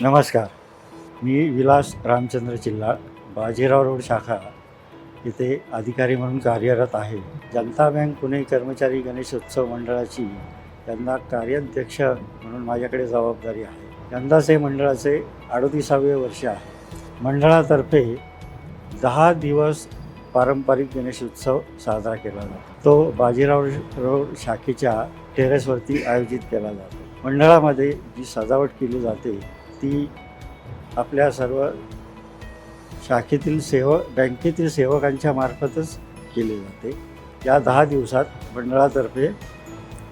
नमस्कार. मी विलास रामचंद्र जिल्हा बाजीराव रोड शाखा इथे अधिकारी म्हणून कार्यरत आहे. जनता बँक पुणे कर्मचारी गणेशोत्सव मंडळाची यंदा कार्याध्यक्ष म्हणून माझ्याकडे जबाबदारी आहे. यंदाचे मंडळाचे अडतीसावे वर्ष आहे. मंडळातर्फे दहा दिवस पारंपरिक गणेशोत्सव साजरा केला जातो. तो बाजीराव रोड शाखेच्या टेरेसवरती आयोजित केला जातो. मंडळामध्ये जी सजावट केली जाते ती आपल्या सर्व शाखेतील सेव बँकेतील सेवकांच्या मार्फतच केली जाते. या दहा दिवसात मंडळातर्फे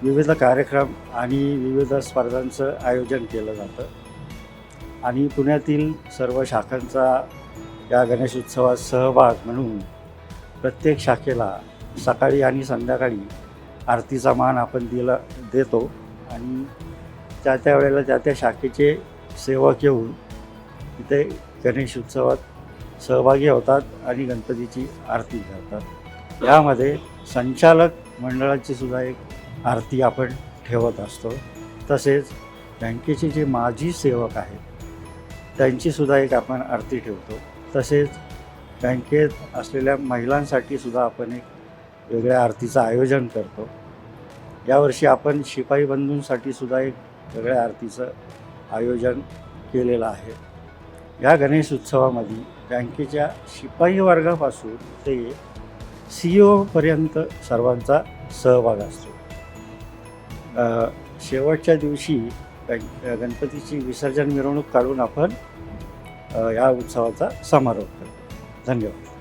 विविध कार्यक्रम आणि विविध स्पर्धांचं आयोजन केलं जातं. आणि पुण्यातील सर्व शाखांचा या गणेशोत्सवात सहभाग म्हणून प्रत्येक शाखेला सकाळी आणि संध्याकाळी आरतीचा मान आपण दिला देतो. आणि त्या त्या वेळेला त्या त्या शाखेचे सेवा घेऊन इथे गणेश उत्सवात सहभागी होतात आणि गणपतीची आरती करतात. यामध्ये संचालक मंडळाची सुद्धा एक आरती आपण ठेवत असतो. तसेच बँकेचे जे माजी सेवक आहेत त्यांची सुद्धा एक आपण आरती ठेवतो. तसेच बँकेत असलेल्या महिलांसाठी सुद्धा आपण एक वेगळ्या आरतीचं आयोजन करतो. यावर्षी आपण शिपाई बंधूंसाठी सुद्धा एक वेगळ्या आरतीचं आयोजन केलेलं आहे. या गणेश उत्सवामध्ये बँकेच्या शिपाई वर्गापासून ते सी ओपर्यंत सर्वांचा सहभाग असतो. शेवटच्या दिवशी बँक गणपतीची विसर्जन मिरवणूक काढून आपण या उत्सवाचा समारोप करतो. धन्यवाद.